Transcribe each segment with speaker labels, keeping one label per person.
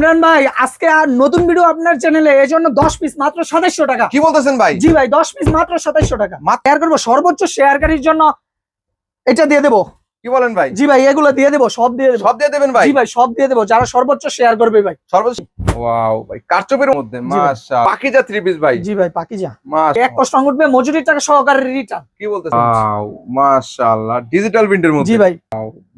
Speaker 1: ইমরান ভাই আজকে আর নতুন ভিডিও আপনার চ্যানেলে এই জন্য দশ পিস মাত্র সাতাইশশো টাকা।
Speaker 2: কি বলতেছেন ভাই?
Speaker 1: জি ভাই দশ পিস মাত্র সাতাইশশো টাকা। শেয়ার করব সর্বোচ্চ শেয়ারকারীর জন্য এটা দিয়ে দেবো।
Speaker 2: কি বলেন ভাই?
Speaker 1: জি ভাই এগুলো দিয়ে দেবো সব দিয়ে
Speaker 2: সব দিয়ে দেবেন ভাই?
Speaker 1: জি ভাই সব দিয়ে দেবো। যারা সর্বোচ্চ শেয়ার করবে ভাই।
Speaker 2: সর্বোচ্চ ওয়াও ভাই কারচুপির মধ্যে। মাশা পাকিজা থ্রি পিস ভাই।
Speaker 1: জি ভাই পাকি যা
Speaker 2: মাশা
Speaker 1: এক কষ্ট উঠবে মজুরির টাকা সহকারে রিটার্ন
Speaker 2: কি বলতেছেন? ওয়াও মাশাআল্লাহ। ডিজিটাল প্রিন্টের মধ্যে।
Speaker 1: জি ভাই।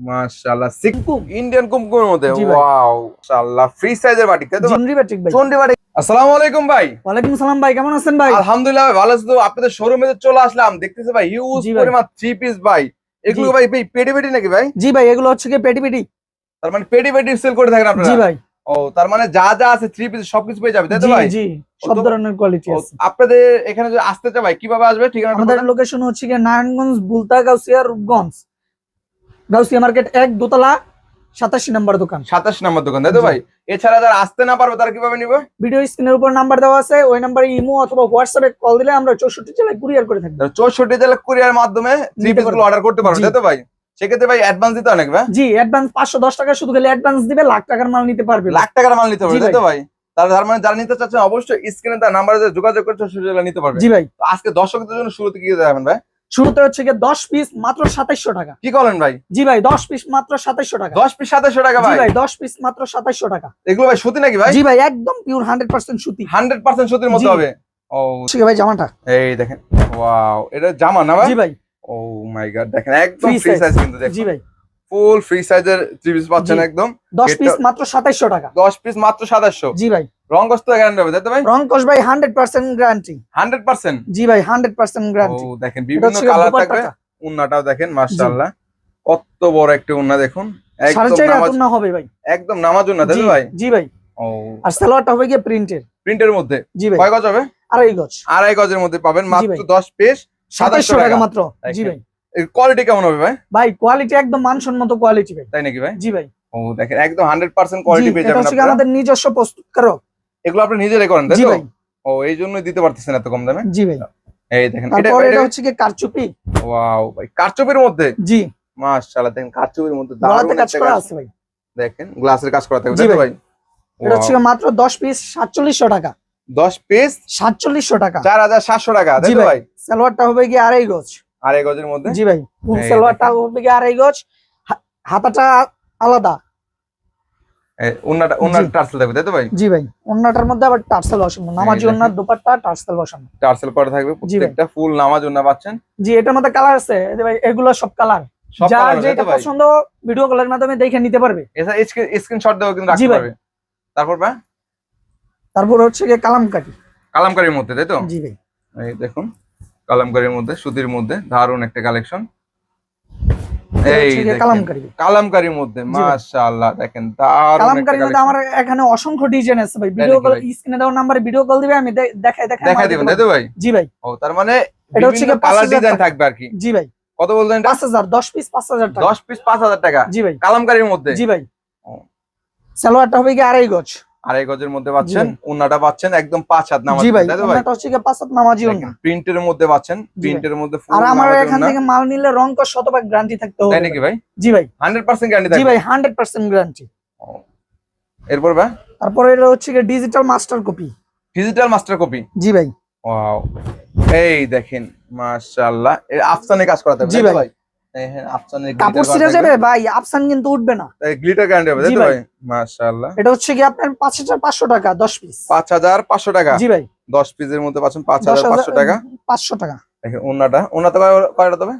Speaker 2: মাশাআল্লাহ। সিক ইন্ডিয়ান কুমকুমের মধ্যে। ওয়াও মাশাআল্লাহ। ফ্রি সাইজের বাটি তাই তো?
Speaker 1: ব্যাট্রিক ভাই।
Speaker 2: চন্ডি বাটি আসসালামু আলাইকুম ভাই।
Speaker 1: ওয়ালাইকুম সালাম ভাই কেমন আছেন ভাই?
Speaker 2: আলহামদুলিল্লাহ ভালো আছি তো। আপনাদের শোরুমে চলে আসলাম। দেখতেছে ভাই হিউজ। পরিমাণ থ্রি পিস ভাই। এগুলো ভাই ভাই পেটি পেটি নাকি ভাই?
Speaker 1: জি ভাই এগুলো হচ্ছে কি পেটি পেটি।
Speaker 2: তার মানে পেটি পেটি সেল করে থাকেন
Speaker 1: জি ভাই।
Speaker 2: ও তার মানে যা যা আছে থ্রি পিস সবকিছু পেয়ে যাবে তাই তো ভাই?
Speaker 1: জি সব ধরনের কোয়ালিটি আছে।
Speaker 2: আপনাদের এখানে যদি আসতে চাই ভাই কীভাবে আসবে? ঠিকানা
Speaker 1: আমাদের লোকেশন হচ্ছে কি নারায়ণগঞ্জ বুলতা গাউসিয়া রূপগঞ্জ। গাউসিয়া মার্কেট এক দোতলা সাতাশি নাম্বার দোকান।
Speaker 2: সাতাশ নম্বর দোকান তাই তো ভাই? এছাড়া যারা আসতে না পারবে তারা কীভাবে নিবে?
Speaker 1: ভিডিও স্ক্রিনের উপর নাম্বার দেওয়া আছে ওই নাম্বারে ইমো অথবা হোয়াটসঅ্যাপে কল দিলে আমরা চৌষট্টি জেলায় কুরিয়ার করে থাকব।
Speaker 2: চৌষট্টি জেলা কুরিয়ার মাধ্যমে থ্রি
Speaker 1: পিসগুলো
Speaker 2: অর্ডার করতে পারবে। তাই তো ভাই? সেক্ষেত্রে ভাই অ্যাডভান্স দিতে অনেক ভাই?
Speaker 1: জি অ্যাডভান্স পাঁচশো দশ টাকা শুধু গেলে অ্যাডভান্স দিবে লাখ টাকার মাল নিতে পারবে।
Speaker 2: লাখ টাকার মাল নিতে পারবে তাই তো ভাই। তার মানে যারা নিতে চাচ্ছেন অবশ্যই স্ক্রিনে তার নাম্বারে যোগাযোগ করে চৌষট্টি জেলা নিতে পারবে।
Speaker 1: জি ভাই।
Speaker 2: আজকে দর্শকদের জন্য শুরুতে কি দেখাবেন ভাই?
Speaker 1: শুরুতে হচ্ছে গিয়ে দশ পিস মাত্র সাতাইশশো টাকা।
Speaker 2: কি করেন ভাই?
Speaker 1: জি ভাই দশ পিস মাত্র সাতাইশশো টাকা।
Speaker 2: দশ পিস সাতাশশো টাকা ভাই।
Speaker 1: ভাই দশ পিস মাত্র সাতাইশশো টাকা।
Speaker 2: এগুলো ভাই সত্যি নাকি ভাই?
Speaker 1: জি ভাই একদম পিওর হান্ড্রেড পার্সেন্ট সুতি।
Speaker 2: হান্ড্রেড পার্সেন্ট সত্যির মধ্যে
Speaker 1: জি।
Speaker 2: হবে। ও
Speaker 1: ঠিক আছে ভাই জামাটা।
Speaker 2: এই দেখেন ওয়াও এটা জামা না ভাই?
Speaker 1: জি ভাই।
Speaker 2: ও মাই গড দেখেন একদম ফ্রি সাইজ কিন্তু দেখেন।
Speaker 1: জি ভাই।
Speaker 2: ফুল ফ্রি সাইজের থ্রি পিস পাচ্ছেন একদম।
Speaker 1: দশ
Speaker 2: এটা-
Speaker 1: পিস মাত্র সাতাইশশো টাকা।
Speaker 2: দশ পিস মাত্র সাতাশশো
Speaker 1: জি ভাই।
Speaker 2: রং কষ্ট গ্যারান্টি হবে তাই তো ভাই?
Speaker 1: রংকশ ভাই hundred percent guarantee
Speaker 2: hundred percent
Speaker 1: জি ভাই হান্ড্রেড পার্সেন্ট গ্যারান্টি
Speaker 2: ও দেখেন বিভিন্ন কালার থাকবে। উন্নাটাও দেখেন মাশাআল্লাহ। কত বড় একটা উন্না দেখুন। একদম নামাজ
Speaker 1: হাত না হবে ভাই।
Speaker 2: একদম নামাজ উন্না তাই তো ভাই?
Speaker 1: জি ভাই।
Speaker 2: ও।
Speaker 1: আর সালোয়ারটা হবে গিয়ে প্রিন্টের
Speaker 2: প্রিন্টের মধ্যে?
Speaker 1: জি ভাই।
Speaker 2: কয় গজ হবে?
Speaker 1: আড়াই গজ।
Speaker 2: আড়াই গজের মধ্যে পাবেন মাত্র
Speaker 1: ভাই।
Speaker 2: দশ পিস
Speaker 1: সাতাইশশো টাকা।
Speaker 2: টাকা।
Speaker 1: মাত্র। জি। ভাই।
Speaker 2: কোয়ালিটি কেমন হবে ভাই?
Speaker 1: ভাই কোয়ালিটি একদম মানসম্মত কোয়ালিটি ভাই।
Speaker 2: তাই নাকি ভাই?
Speaker 1: জি ভাই।
Speaker 2: ও দেখেন একদম হান্ড্রেড পার্সেন্ট
Speaker 1: জি,
Speaker 2: কোয়ালিটি পেয়ে যাবেন আপনারা।
Speaker 1: আমাদের নিজস্ব প্রস্তুতকারক
Speaker 2: এগুলো আপনি নিজেরাই করেন তাই তো? ও এই জন্যই দিতে পারতেছেন এত কম দামে?
Speaker 1: জি ভাই।
Speaker 2: এই দেখেন এটা
Speaker 1: এটা হচ্ছে কি কারচুপি।
Speaker 2: ওয়াও ভাই কারচুপির মধ্যে?
Speaker 1: জি।
Speaker 2: মাশাআল্লাহ দেখেন কারচুপির মধ্যে দারুণ
Speaker 1: কাজ করা আছে ভাই।
Speaker 2: দেখেন গ্লাসের কাজ করা থাকবে
Speaker 1: জি
Speaker 2: তাই
Speaker 1: ভাই। এটা হচ্ছে মাত্র দশ পিস সাতচল্লিশশো টাকা।
Speaker 2: দশ পিস
Speaker 1: সাতচল্লিশশো টাকা।
Speaker 2: চার হাজার সাতশো টাকা তাই
Speaker 1: ভাই। সালোয়ারটা হবে গিয়ে আড়াই গজ।
Speaker 2: আড়াই গজের মধ্যে?
Speaker 1: জি ভাই। সালোয়ারটা হবে গিয়ে আড়াই গজ। হাতাটা আলাদা।
Speaker 2: এই উন্নাটা টার্সেল থাকবে তাই তো ভাই?
Speaker 1: জি ভাই অন্যটার মধ্যে আবার টার্সেল বসানো নামাজি
Speaker 2: দেখেন।
Speaker 1: অন্যার টার্সেল বসানো।
Speaker 2: টার্সেল করা থাকবে প্রত্যেকটা ফুল নামাজ পাচ্ছেন।
Speaker 1: জি এটার মধ্যে কালার আছে ভাই এগুলো সব কালার
Speaker 2: সব
Speaker 1: যার
Speaker 2: কালার তাই
Speaker 1: যেটা পছন্দ ভিডিও কলের মাধ্যমে দেখে নিতে পারবে।
Speaker 2: স্ক্রিনশট কিন্তু
Speaker 1: জি
Speaker 2: রাখতে পারবে। তারপর ভাই
Speaker 1: তারপর হচ্ছে কালামকারি।
Speaker 2: কালামকারীর মধ্যে তাই তো?
Speaker 1: জি ভাই।
Speaker 2: এই দেখুন কালামকারীর মধ্যে সুতির মধ্যে দারুণ একটা কালেকশন এই।
Speaker 1: কালামকারি।
Speaker 2: কালামকারীর মধ্যে মাশাআল্লাহ দেখেন একটা
Speaker 1: কালামকারির মধ্যে। আমার এখানে অসংখ্য ডিজাইন আছে ভাই। Video call? স্ক্রিনে দেওয়ার নাম্বারে ভিডিও কল দিবে আমি দে- দেখাই দেখাই
Speaker 2: দিবেন তাই তো ভাই?
Speaker 1: জি ভাই।
Speaker 2: ও তার মানে
Speaker 1: এটা হচ্ছে
Speaker 2: কালার ডিজাইন থাকবে আর কি?
Speaker 1: জি ভাই।
Speaker 2: কত বলছেন এটা?
Speaker 1: পাঁচ হাজার দশ পিস পাঁচ হাজার টাকা।
Speaker 2: দশ পিস পাঁচ হাজার টাকা?
Speaker 1: জি ভাই।
Speaker 2: কালামকারীর মধ্যে?
Speaker 1: জি ভাই। সালোয়ারটা হবে গিয়ে আড়াই গজ।
Speaker 2: আড়াই গজের মধ্যে পাচ্ছেন
Speaker 1: জি।
Speaker 2: পাচ্ছেন একদম পাঁচ হাত নামাজ
Speaker 1: ভাই ওনাটা হচ্ছে গিয়ে পাঁচ হাত নামাজি ওনা
Speaker 2: প্রিন্টের মধ্যে পাচ্ছেন প্রিন্টের মধ্যে
Speaker 1: আর আমার এখান থেকে মাল নিলে রং কর শতভাগ গ্যারান্টি থাকতে হবে।
Speaker 2: তাই নাকি ভাই?
Speaker 1: জি ভাই।
Speaker 2: হান্ড্রেড পার্সেন্ট গ্যারান্টি
Speaker 1: জি ভাই হান্ড্রেড পার্সেন্ট গ্যারান্টি
Speaker 2: এরপর ভাই?
Speaker 1: তারপরে এটা হচ্ছে গিয়ে digital master copy
Speaker 2: digital master copy
Speaker 1: জি ভাই।
Speaker 2: ওয়াও এই দেখেন মাশাআল্লাহ। আফসানে কাজ করা থাকবে
Speaker 1: জি ভাই।
Speaker 2: ভাই দেখেন আফসানে
Speaker 1: কাপড় ছিঁড়ে যাবে? ভাই আফসান কিন্তু উঠবে না।
Speaker 2: গ্লিটার গ্যারান্টি হবে তাই
Speaker 1: ভাই।
Speaker 2: ভাই? মাশাআল্লাহ।
Speaker 1: এটা হচ্ছে কি আপনার পাঁচ হাজার পাঁচশো টাকা পিস
Speaker 2: টাকা?
Speaker 1: জি ভাই।
Speaker 2: দশ পিসের মধ্যে পাচ্ছেন টাকা?
Speaker 1: পাঁচশো টাকা।
Speaker 2: দেখেন কয়টা তবে?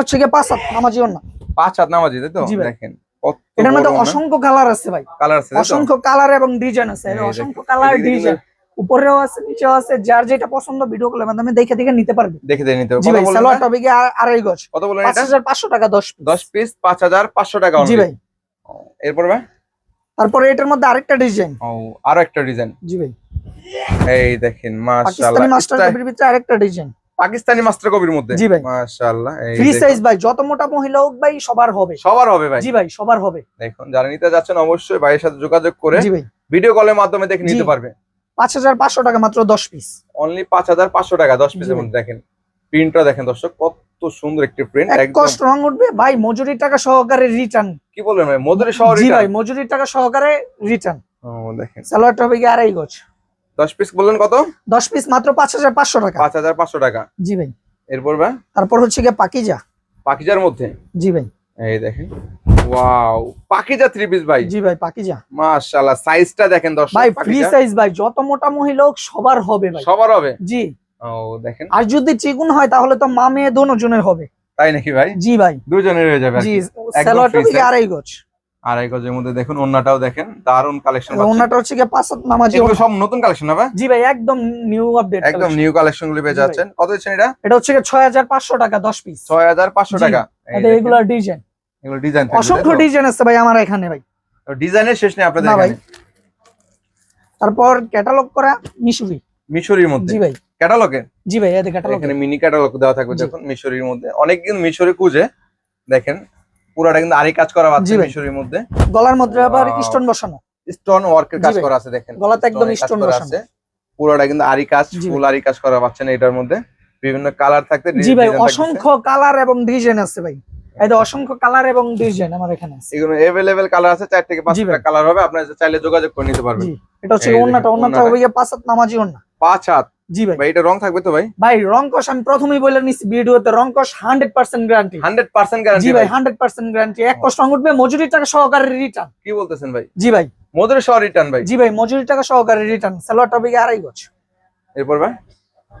Speaker 1: হচ্ছে গিয়ে পাঁচ হাত নামাজি ওনা
Speaker 2: পাঁচ হাত নামাজি তাই তো? দেখেন কত
Speaker 1: এটার মধ্যে অসংখ্য কালার আছে ভাই।
Speaker 2: কালার আছে
Speaker 1: অসংখ্য কালার এবং ডিজাইন আছে। অসংখ্য কালার ডিজাইন উপরেও আছে নিচেও আছে যার যেটা পছন্দ ভিডিও কলের মাধ্যমে দেখে দেখে নিতে পারবে।
Speaker 2: দেখে দেখে নিতে হবে।
Speaker 1: জি ভাই সালোয়ার আ- আড়াই গজ।
Speaker 2: কত বললেন
Speaker 1: পাঁচ
Speaker 2: এটা
Speaker 1: হাজার পাঁচশো টাকা দশ piece।
Speaker 2: দশ পিস পাঁচ হাজার পাঁচশো টাকা
Speaker 1: জি ভাই।
Speaker 2: এরপর ভাই?
Speaker 1: তারপরে এটার মধ্যে আরেকটা ডিজাইন
Speaker 2: ও আরও একটা ডিজাইন
Speaker 1: জি ভাই।
Speaker 2: এই দেখেন
Speaker 1: পাকিস্তানি মাস্টার
Speaker 2: মাশাআল্লাহ
Speaker 1: কপির ভিতরে আরেকটা ডিজাইন
Speaker 2: পাকিস্তানি মাস্টার কপির মধ্যে?
Speaker 1: জি ভাই।
Speaker 2: মাশাআল্লাহ এই
Speaker 1: ফ্রি সাইজ ভাই যত মোটা মহিলা হোক ভাই সবার হবে।
Speaker 2: সবার হবে ভাই।
Speaker 1: জি ভাই সবার হবে।
Speaker 2: দেখুন যারা নিতে যাচ্ছেন অবশ্যই ভাইয়ের সাথে যোগাযোগ করে
Speaker 1: জি ভাই।
Speaker 2: ভিডিও কলের মাধ্যমে দেখে নিতে পারবে।
Speaker 1: পাঁচ হাজার পাঁচশো টাকা মাত্র দশ পিস
Speaker 2: অনলি পাঁচ হাজার পাঁচশো টাকা দশ পিসের মধ্যে দেখেন। প্রিন্টটা দেখেন দর্শক কত সুন্দর একটি প্রিন্ট
Speaker 1: এক
Speaker 2: একদম
Speaker 1: কষ্ট রং উঠবে। ভাই মজুরি টাকা সহকারে রিটার্ন
Speaker 2: কি বলবেন ভাই? মধুরী শহর
Speaker 1: জি ভাই মজুরি টাকা সহকারে রিটার্ন
Speaker 2: ও দেখেন।
Speaker 1: সালোয়ারটা হবে গিয়ে আড়াই গজ।
Speaker 2: দশ পিস বললেন কত?
Speaker 1: দশ পিস মাত্র পাঁচ হাজার পাঁচশো টাকা।
Speaker 2: পাঁচ হাজার পাঁচশো টাকা।
Speaker 1: জি ভাই।
Speaker 2: এরপর বা
Speaker 1: তারপর হচ্ছে গিয়ে পাকিজা।
Speaker 2: পাখিজার মধ্যে?
Speaker 1: জি ভাই।
Speaker 2: এই দেখেন। ওয়াও থ্রি পিস ভাই।
Speaker 1: জি ভাই পাকিজা।
Speaker 2: মাশাআল্লাহ সাইজটা দেখেন দর্শক
Speaker 1: ভাই ফ্রি সাইজ ভাই যত মোটা মহিলা হোক সবার হবে ভাই।
Speaker 2: সবার হবে?
Speaker 1: জি।
Speaker 2: ও দেখেন।
Speaker 1: আর যদি চিকুন হয় তাহলে তো মা মেয়ে দোনো জনের হবে।
Speaker 2: তাই নাকি ভাই?
Speaker 1: জি ভাই।
Speaker 2: দুজনের হয়ে যাবে
Speaker 1: জি
Speaker 2: কি।
Speaker 1: সালোয়ারটা। আড়াই গজ।
Speaker 2: আড়াই গজের মধ্যে দেখুন অন্যটাও দেখেন দারুণ কালেকশন
Speaker 1: ওনাটা হচ্ছে গিয়ে পাঁচ নামাজি
Speaker 2: এগুলো সব নতুন কালেকশন হবে
Speaker 1: জি ভাই একদম নিউ আপডেট
Speaker 2: একদম নিউ কালেকশন গুলি পেয়ে যাচ্ছেন। কত দিচ্ছেন এটা?
Speaker 1: এটা হচ্ছে হাজার পাঁচশো টাকা দশ পিস
Speaker 2: ছয় হাজার পাঁচশো
Speaker 1: জি।
Speaker 2: টাকা।
Speaker 1: এটা এগুলো ডিজাইন
Speaker 2: এগুলো ডিজাইন
Speaker 1: অসংখ্য ডিজাইন আছে ভাই আমার এখানে ভাই।
Speaker 2: ডিজাইনের শেষ নেই আপনাদের
Speaker 1: ভাই।
Speaker 2: এখানে?
Speaker 1: তারপর ক্যাটালগ করা মিশুরি।
Speaker 2: মিশরির মধ্যে?
Speaker 1: জি ভাই।
Speaker 2: ক্যাটালগে
Speaker 1: জি ভাই এদের ক্যাটালগ
Speaker 2: এখানে মিনি ক্যাটালগ দেওয়া থাকবে দেখুন মিশরির মধ্যে। অনেক কিন্তু মিশরি খুঁজে দেখেন পুরাটা কিন্তু আরই কাজ করা
Speaker 1: জি
Speaker 2: মিশরির মধ্যে।
Speaker 1: গলার মধ্যে আবার. স্টোন বসানো।
Speaker 2: স্টোন ওয়ার্কের কাজ করা আছে দেখেন।
Speaker 1: গলাতে একদম
Speaker 2: করা
Speaker 1: বসানো।
Speaker 2: আছে। পুরোটা কিন্তু আরি কাজ ফুল আরি কাজ করা পাচ্ছেন এটার মধ্যে। বিভিন্ন কালার থাকতে
Speaker 1: জি ভাই অসংখ্য কালার এবং ডিজাইন আছে ভাই। এই অসংখ্য কালার এবং ডিজাইন আমার এখানে আছে।
Speaker 2: এগুলো এভেলেবেল কালার আছে চার থেকে পাঁচটা কালার হবে আপনারা চাইলে যোগাযোগ করে নিতে পারবেন।
Speaker 1: এটা হচ্ছে ওন্নাটা ওন্নাটা। হবে পাঁচ হাত নামাজি ওন্না
Speaker 2: পাঁচ হাত।
Speaker 1: জি ভাই।
Speaker 2: ভাই এটা রং থাকবে তো ভাই?
Speaker 1: ভাই রংকশ আমি প্রথমেই বলে নিচ্ছি ভিডিওতে রংকশ hundred percent guarantee
Speaker 2: hundred percent
Speaker 1: জি
Speaker 2: গ্যারান্টি
Speaker 1: ভাই
Speaker 2: ভাই।
Speaker 1: হান্ড্রেড পার্সেন্ট গ্যারান্টি এক কষ্ট রং উঠবে মজুরি টাকা সহকারে রিটার্ন
Speaker 2: কি বলতেছেন ভাই?
Speaker 1: জি ভাই।
Speaker 2: মধুর শহর রিটার্ন ভাই।
Speaker 1: জি ভাই মজুরি টাকা সহকারে রিটার্ন সালোয়ারটা হবে গিয়ে আড়াই গজ
Speaker 2: এরপর ভাই?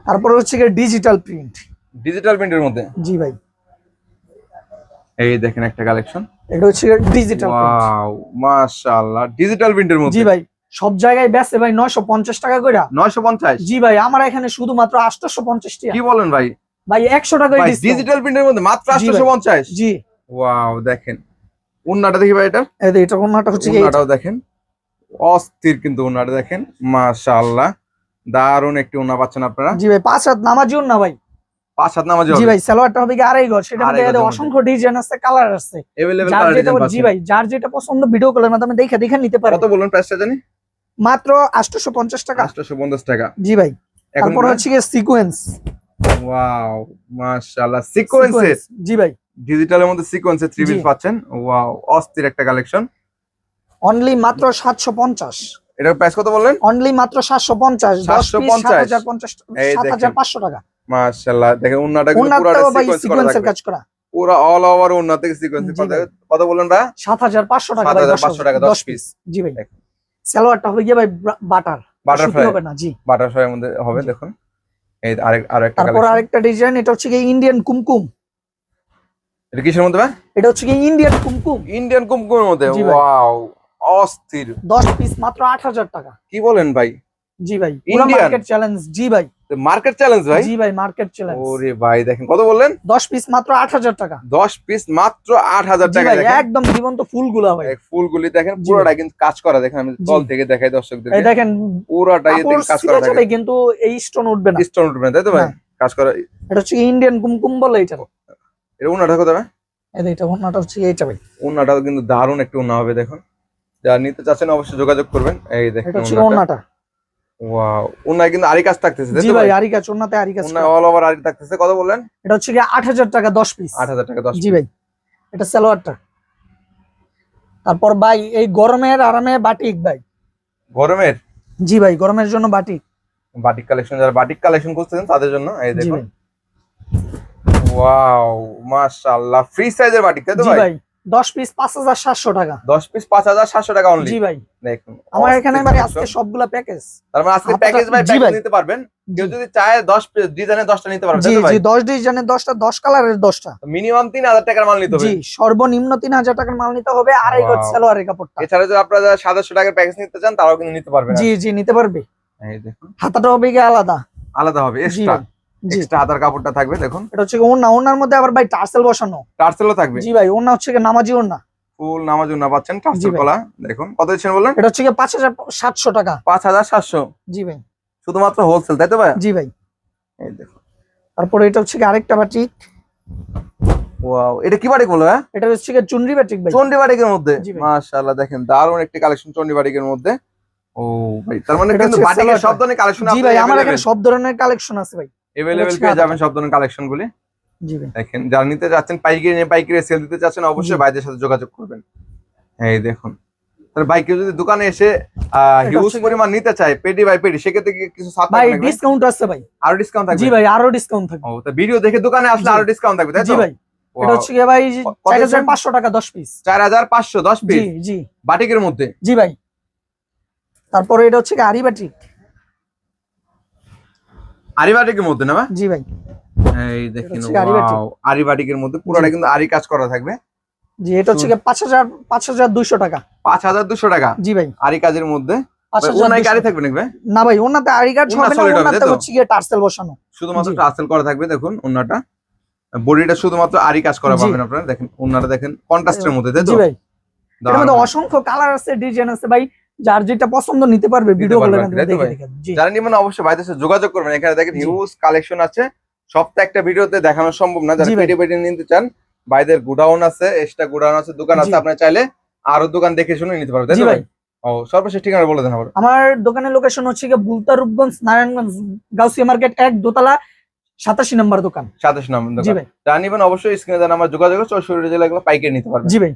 Speaker 1: তারপর হচ্ছে ডিজিটাল প্রিন্ট
Speaker 2: ডিজিটাল প্রিন্টের মধ্যে?
Speaker 1: জি ভাই।
Speaker 2: এই দেখেন একটা কালেকশন।
Speaker 1: এটা হচ্ছে ডিজিটাল
Speaker 2: ওয়াও মাশাআল্লাহ ডিজিটাল প্রিন্টের মধ্যে।
Speaker 1: জি ভাই সব জায়গায় বেচে ভাই নয়শো পঞ্চাশ টাকা করে
Speaker 2: 950
Speaker 1: জি ভাই আমার এখানে শুধুমাত্র আটশো পঞ্চাশ টাকা
Speaker 2: কি বলেন ভাই?
Speaker 1: ভাই একশো টাকা
Speaker 2: ভাই ডিজিটাল প্রিন্টের মধ্যে মাত্র
Speaker 1: জি ভাই।
Speaker 2: 850
Speaker 1: জি।
Speaker 2: ওয়াও দেখেন। উন্নাটা দেখি ভাই এটা।
Speaker 1: এই এটা কোনটা হচ্ছে
Speaker 2: উন্নাটাও দেখেন। অস্থির কিন্তু উন্নাটা দেখেন। মাশাআল্লাহ দারুণ একটি উন্না পাচ্ছেন আপনারা।
Speaker 1: জি ভাই পাঁচ হাত নামাজিও না ভাই।
Speaker 2: পাঁচ নামাজ
Speaker 1: জি ভাই সালোয়ারটা হবে গিয়ে আড়াই গজ সেটা মধ্যে অসংখ্য ডিজাইন আছে কালার আছে।
Speaker 2: এভেলেবল কালার ডিজাইন
Speaker 1: জি ভাই যার যেটা পছন্দ ভিডিও কলের মাধ্যমে দেখে দেখে নিতে পারে।
Speaker 2: কত বলুন প্রাইসটা জানি?
Speaker 1: মাত্র আটশোশো পঞ্চাশ টাকা।
Speaker 2: 850 টাকা।
Speaker 1: জি ভাই তারপর হচ্ছে সিকোয়েন্স
Speaker 2: ওয়াও মাশাআল্লাহ সিকোয়েন্সের
Speaker 1: জি ভাই।
Speaker 2: ডিজিটালের মধ্যে সিকোয়েন্সের থ্রি পিস পাচ্ছেন। ওয়াও অস্থির একটা কালেকশন
Speaker 1: অনলি মাত্র সাতশো পঞ্চাশ।
Speaker 2: এটার প্রাইস কত বললেন?
Speaker 1: অনলি মাত্র পিস
Speaker 2: 750
Speaker 1: সাত টাকা।
Speaker 2: মাশাআল্লাহ। দেখেন উন্নাটা কিন্তু পুরোটা
Speaker 1: সিকোয়েন্সের কাজ করা।
Speaker 2: পুরো অল ওভার উন্না থেকে সিকোয়েন্স কত বললেন ভাই?
Speaker 1: সাত হাজার পাঁচশো টাকা
Speaker 2: 7,500
Speaker 1: দশ-
Speaker 2: টাকা,
Speaker 1: দশ
Speaker 2: দশ
Speaker 1: পিস জি ভাই। সালোয়ারটা হবে গিয়ে ভাই বাটার।
Speaker 2: বাটারফ্লাই
Speaker 1: হবে না জি।
Speaker 2: বাটারফ্লাই মধ্যে হবে দেখুন। এই আরেক আরেকটা
Speaker 1: তারপর আরেকটা ডিজাইন এটা হচ্ছে গিয়ে ইন্ডিয়ান কুমকুম।
Speaker 2: এটা কিসের মধ্যে ভাই?
Speaker 1: এটা হচ্ছে গিয়ে ইন্ডিয়ান কুমকুম।
Speaker 2: ইন্ডিয়ান কুমকুমের মধ্যে। ওয়াও অস্থির।
Speaker 1: দশ পিস মাত্র আট হাজার টাকা।
Speaker 2: কি বলেন ভাই?
Speaker 1: জি ভাই।
Speaker 2: Indian?
Speaker 1: মার্কেট চ্যালেঞ্জ জি ভাই।
Speaker 2: মার্কেট চ্যালেঞ্জ ভাই?
Speaker 1: জি ভাই মার্কেট চ্যালেঞ্জ
Speaker 2: ওরে ভাই দেখেন কত বললেন?
Speaker 1: দশ পিস মাত্র আট হাজার টাকা।
Speaker 2: দশ পিস মাত্র আট হাজার
Speaker 1: জি
Speaker 2: টাকা দেখেন।
Speaker 1: একদম জীবন্ত ফুলগুলা ভাই।
Speaker 2: এই ফুলগুলি দেখেন পুরোটা কিন্তু কাজ করা দেখেন আমি। তল থেকে দেখাই
Speaker 1: এই দেখেন
Speaker 2: পুরোটাই
Speaker 1: কাপড়
Speaker 2: কাজ করা থাকে।
Speaker 1: কিন্তু এই স্টোন উঠবে না।
Speaker 2: স্টোন উঠবে না, তাই তো ভাই? কাজ করা
Speaker 1: এটা হচ্ছে ইন্ডিয়ান কুমকুম বলে এটা।
Speaker 2: এটা উন্নাটা কত ভাই?
Speaker 1: এই এটা ওনাটা হচ্ছে এইটা ভাই।
Speaker 2: উন্নাটাও কিন্তু দারুণ একটু উন্না হবে দেখুন। যারা নিতে চাচ্ছেন অবশ্যই যোগাযোগ করবেন। এই দেখেন
Speaker 1: ওনাটা
Speaker 2: ওয়াও কিন্তু আরি কাজ থাকতেছে
Speaker 1: জি ভাই
Speaker 2: ভাই?
Speaker 1: আরি কাজ ওনাতে আরি কাজ
Speaker 2: অল ওভার আরি থাকতেছে কত বললেন?
Speaker 1: এটা হচ্ছে আট হাজার টাকা দশ পিস
Speaker 2: আট হাজার টাকা দশ
Speaker 1: জি ভাই এটা সালোয়ারটা। তারপর ভাই এই গরমের আরামে বাটিক ভাই।
Speaker 2: গরমের?
Speaker 1: জি ভাই গরমের জন্য বাটিক।
Speaker 2: বাটিক কালেকশন যারা বাটিক কালেকশন করতেছেন তাদের জন্য এই দেখুন।
Speaker 1: ভাই।
Speaker 2: ওয়াও মাশাআল্লাহ ফ্রি সাইজের বাটিক তাই তো
Speaker 1: জি
Speaker 2: ভাই।
Speaker 1: ভাই দশ পিস পাঁচ হাজার সাতশো টাকা।
Speaker 2: দশ পিস পাঁচ হাজার সাতশো টাকা অনলি
Speaker 1: জি ভাই।
Speaker 2: দেখুন
Speaker 1: আমার এখানে
Speaker 2: collection।
Speaker 1: আজকে সবগুলা প্যাকেজ
Speaker 2: তার মানে আজকে প্যাকেজ বাই প্যাকেজ নিতে পারবেন? কেউ যদি চায় দশ ডিজাইনের দশটা নিতে পারবে
Speaker 1: জি জি দশ ডিজাইনের দশটা দশ কালারের দশটা।
Speaker 2: মিনিমাম তিন হাজার টাকার মাল নিতে হবে।
Speaker 1: জি সর্বনিম্ন তিন হাজার টাকার মাল নিতে হবে আড়াই গজ
Speaker 2: Wow.
Speaker 1: সালোয়ারের কাপড়টা।
Speaker 2: এছাড়া যদি আপনারা যারা সাতশো টাকার প্যাকেজ নিতে চান তারাও কিন্তু নিতে পারবেন
Speaker 1: জি জি নিতে পারবে।
Speaker 2: এই দেখুন।
Speaker 1: হাতাটা হবে গিয়ে আলাদা।
Speaker 2: আলাদা হবে এক্সট্রা এক্সট্রা হাতার কাপড়টা থাকবে দেখুন।
Speaker 1: এটা হচ্ছে গিয়ে ওড়না ওড়নার মধ্যে আবার ভাই টার্সেল বসানো।
Speaker 2: টার্সেলও থাকবে।
Speaker 1: জি ভাই ওড়না হচ্ছে নামাজি ওড়না।
Speaker 2: ফুল নামাজ না পাচ্ছেন টার্সেল। কলা দেখুন। কত দিচ্ছেন বললেন?
Speaker 1: এটা হচ্ছে পাঁচ হাজার সাতশো টাকা।
Speaker 2: পাঁচ হাজার সাতশো।
Speaker 1: জি ভাই।
Speaker 2: শুধুমাত্র হোলসেল তাই তো ভাই?
Speaker 1: জি ভাই।
Speaker 2: এই দেখুন।
Speaker 1: তারপরে এটা হচ্ছে আরেকটা বাটিক
Speaker 2: ওয়াও এটা কি বাটিক বলো হ্যাঁ?
Speaker 1: এটা হচ্ছে চুনরি বাটিক ভাই।
Speaker 2: চন্ডী বাটিকের মধ্যে? মাশাআল্লাহ দেখেন দারুণ একটি কালেকশন চন্ডী বাটিকের মধ্যে। ও ভাই তার মানে কিন্তু বাটিকের সব ধরনের কালেকশন
Speaker 1: জি ভাই আমার এখানে সব ধরনের কালেকশন আছে ভাই। হচ্ছে
Speaker 2: পেয়ে। যাবেন সব ধরনের কালেকশন গুলি। দেখেন যারা নিতে চাচ্ছেন পাইকারি নিয়ে পাইকারি সেল দিতে চাচ্ছেন অবশ্যই। ভাইদের সাথে যোগাযোগ করবেন। এই দেখুন। তাহলে ভাই কেউ যদি দোকানে এসে হিউজ পরিমাণ নিতে চায় পেডি বাই পেডি সেক্ষেত্রে কিছু ছাড়
Speaker 1: ভাই? ডিসকাউন্ট আছে ভাই।
Speaker 2: আরও ডিসকাউন্ট থাকবে?
Speaker 1: জি ভাই আরও ডিসকাউন্ট থাকবে।
Speaker 2: ও তা ভিডিও দেখে দোকানে আসলে। আরও ডিসকাউন্ট থাকবে তাই
Speaker 1: জি ভাই। এটা হচ্ছে কি ভাই
Speaker 2: কত
Speaker 1: চার হাজার
Speaker 2: দিচ্ছেন?
Speaker 1: পাঁচশো টাকা দশ পিস
Speaker 2: চার হাজার পাঁচশো দশ
Speaker 1: জি
Speaker 2: পিস
Speaker 1: জি।
Speaker 2: বাটিকের মধ্যে?
Speaker 1: জি ভাই। তারপরে এটা হচ্ছে কি
Speaker 2: আরি বাটিকের মধ্যে না?
Speaker 1: জি ভাই।
Speaker 2: এই দেখেন
Speaker 1: হচ্ছে আরি বাটিক।
Speaker 2: wow, আরি বাটিকের মধ্যে। পুরোটা কিন্তু আরি কাজ করা থাকবে।
Speaker 1: জি এটা হচ্ছে কি পাঁচ হাজার পাঁচ হাজার দুইশো টাকা।
Speaker 2: পাঁচ হাজার দুশো টাকা?
Speaker 1: জি ভাই।
Speaker 2: আরি কাজের মধ্যে? থাকবে
Speaker 1: না ভাই ওনাতে আরি হবে না ওনাতে হচ্ছে গিয়ে টার্সেল বসানো।
Speaker 2: শুধুমাত্র
Speaker 1: জি।
Speaker 2: টাসেল করা থাকবে দেখুন ওনাটা বডিটা শুধুমাত্র আরি কাজ করা পাবেন আপনারা। দেখেন ওনাটা দেখেন কন্ট্রাস্টের মধ্যে তাই তো?
Speaker 1: জি ভাই। এর মধ্যে অসংখ্য কালার আছে ডিজাইন আছে ভাই। যার যেটা পছন্দ নিতে পারবে ভিডিও
Speaker 2: কি?
Speaker 1: দেখে
Speaker 2: যারা নিবেন অবশ্যই ভাইদের সাথে যোগাযোগ করবেন। এখানে দেখেন। হিউজ কালেকশন আছে। সব তো একটা ভিডিওতে দেখানো সম্ভব না। যারা। পেটে পেটে নিতে চান ভাইদের গোডাউন আছে এক্সট্রা গোডাউন আছে দোকান আছে
Speaker 1: জি।
Speaker 2: আপনারা চাইলে আরও দোকান দেখে শুনে নিতে পারবেন তাই
Speaker 1: ভাই?
Speaker 2: ও সর্বশেষ ঠিকানা বলে দেন আবার।
Speaker 1: আমার দোকানের লোকেশন হচ্ছে গিয়ে বুলতা রূপগঞ্জ নারায়ণগঞ্জ গাউসিয়া মার্কেট এক দোতলা সাতাশি নম্বর দোকান।
Speaker 2: সাতাশ নম্বর দোকান।
Speaker 1: ভাই।
Speaker 2: যারা নিবেন অবশ্যই স্ক্রিনে দেন আমার যোগাযোগ চৌষট্টি জেলা এগুলো পাইকারি নিতে পারবেন।
Speaker 1: জি ভাই।